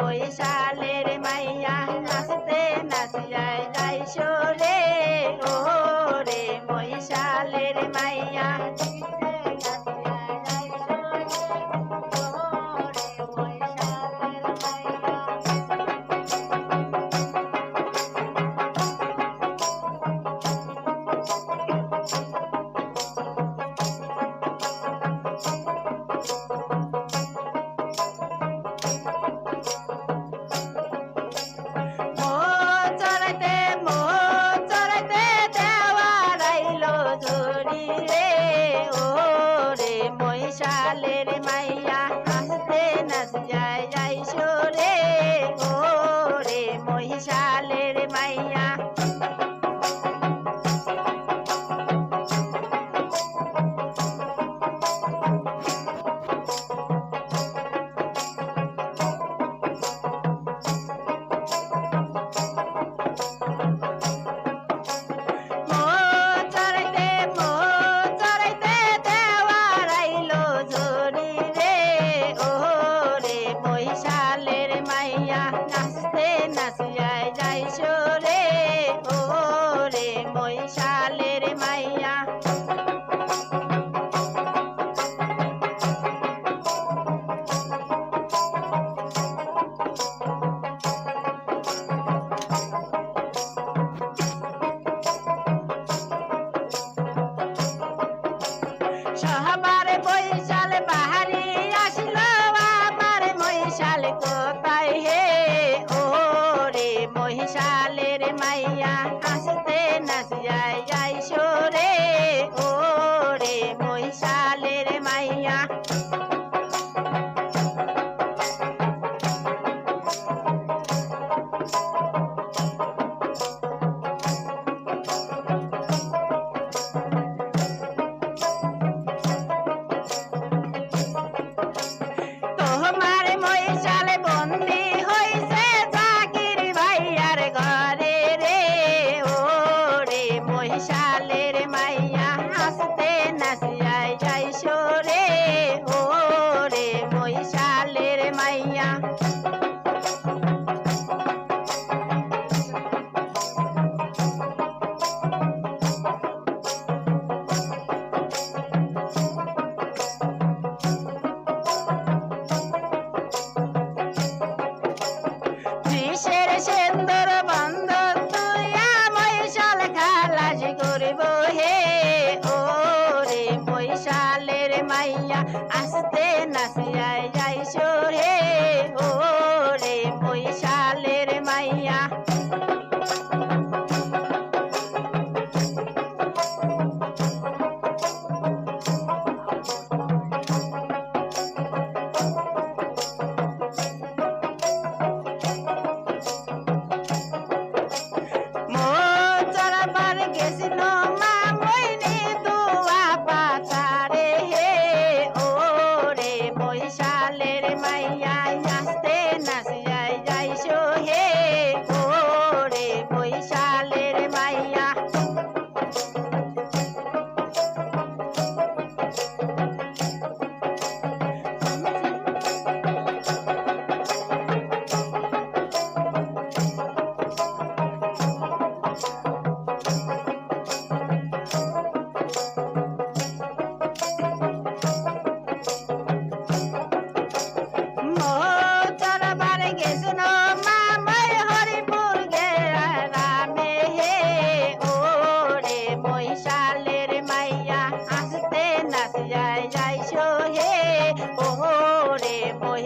voy a echarle সহবার বৈশাল বাহারি আসলো আমার মহিশাল কোথায় হে? ও রে মহিশালের মাইয়া আসতে নাচিয়াই thank you আইয়া আসতে নাসিয়া যাই সরে ও রে মৈশালের মাইয়া।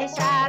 でしゃ